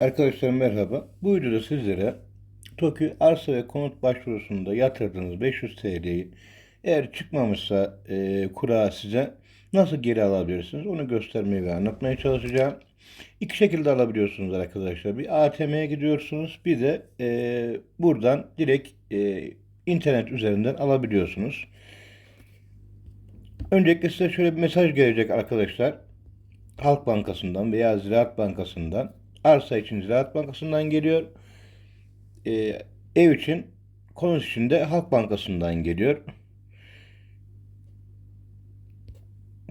Arkadaşlar merhaba. Bu videoda sizlere TOKİ arsa ve konut başvurusunda yatırdığınız 500 TL'yi eğer çıkmamışsa e, kura size nasıl geri alabilirsiniz onu göstermeye ve anlatmaya çalışacağım. İki şekilde alabiliyorsunuz arkadaşlar. Bir ATM'ye gidiyorsunuz bir de e, buradan direkt e, internet üzerinden alabiliyorsunuz. Öncelikle size şöyle bir mesaj gelecek arkadaşlar. Halk Bankası'ndan veya Ziraat Bankası'ndan arsa için Ziraat Bankası'ndan geliyor. Ee, ev için konut için de Halk Bankası'ndan geliyor.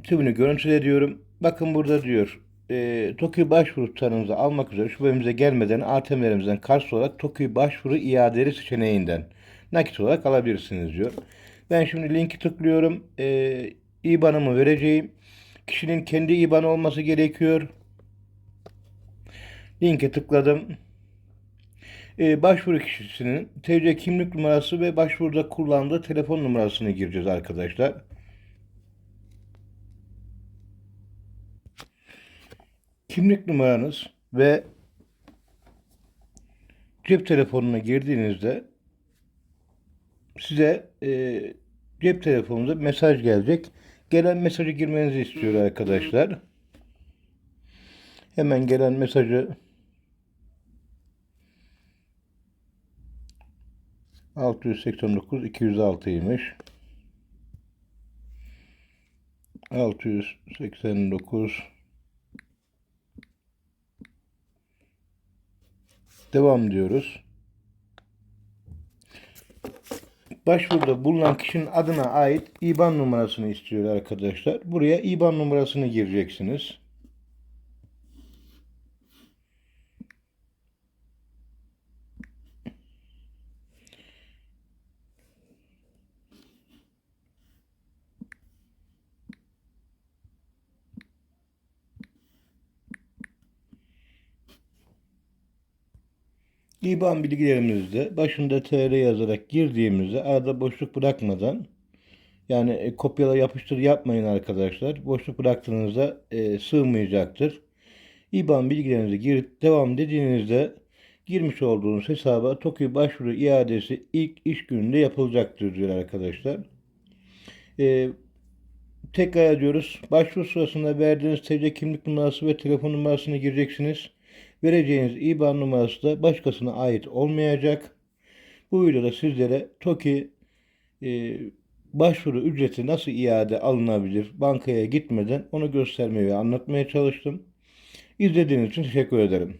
Tümünü görüntüle ediyorum. Bakın burada diyor e, TOKİ başvuru tutarınızı almak üzere şubemize gelmeden ATM'lerimizden karşı olarak TOKİ başvuru iadeli seçeneğinden nakit olarak alabilirsiniz diyor. Ben şimdi linki tıklıyorum. E, IBAN'ımı vereceğim. Kişinin kendi IBAN olması gerekiyor. Linke tıkladım. Ee, başvuru kişisinin TC kimlik numarası ve başvuruda kullandığı telefon numarasını gireceğiz arkadaşlar. Kimlik numaranız ve cep telefonuna girdiğinizde size e, cep telefonunuza mesaj gelecek. Gelen mesajı girmenizi istiyor arkadaşlar. Hemen gelen mesajı 689 206'ymış. 689 Devam diyoruz. Başvuruda bulunan kişinin adına ait IBAN numarasını istiyor arkadaşlar. Buraya IBAN numarasını gireceksiniz. İBAN bilgilerimizde başında TR yazarak girdiğimizde arada boşluk bırakmadan yani e, kopyala yapıştır yapmayın arkadaşlar. Boşluk bıraktığınızda e, sığmayacaktır. İBAN bilgilerinizi girip devam dediğinizde girmiş olduğunuz hesaba TOKİ başvuru iadesi ilk iş gününde yapılacaktır diyor arkadaşlar. E, tekrar ediyoruz. Başvuru sırasında verdiğiniz TC kimlik numarası ve telefon numarasını gireceksiniz. Vereceğiniz IBAN numarası da başkasına ait olmayacak. Bu videoda sizlere TOKİ e, başvuru ücreti nasıl iade alınabilir bankaya gitmeden onu göstermeye ve anlatmaya çalıştım. İzlediğiniz için teşekkür ederim.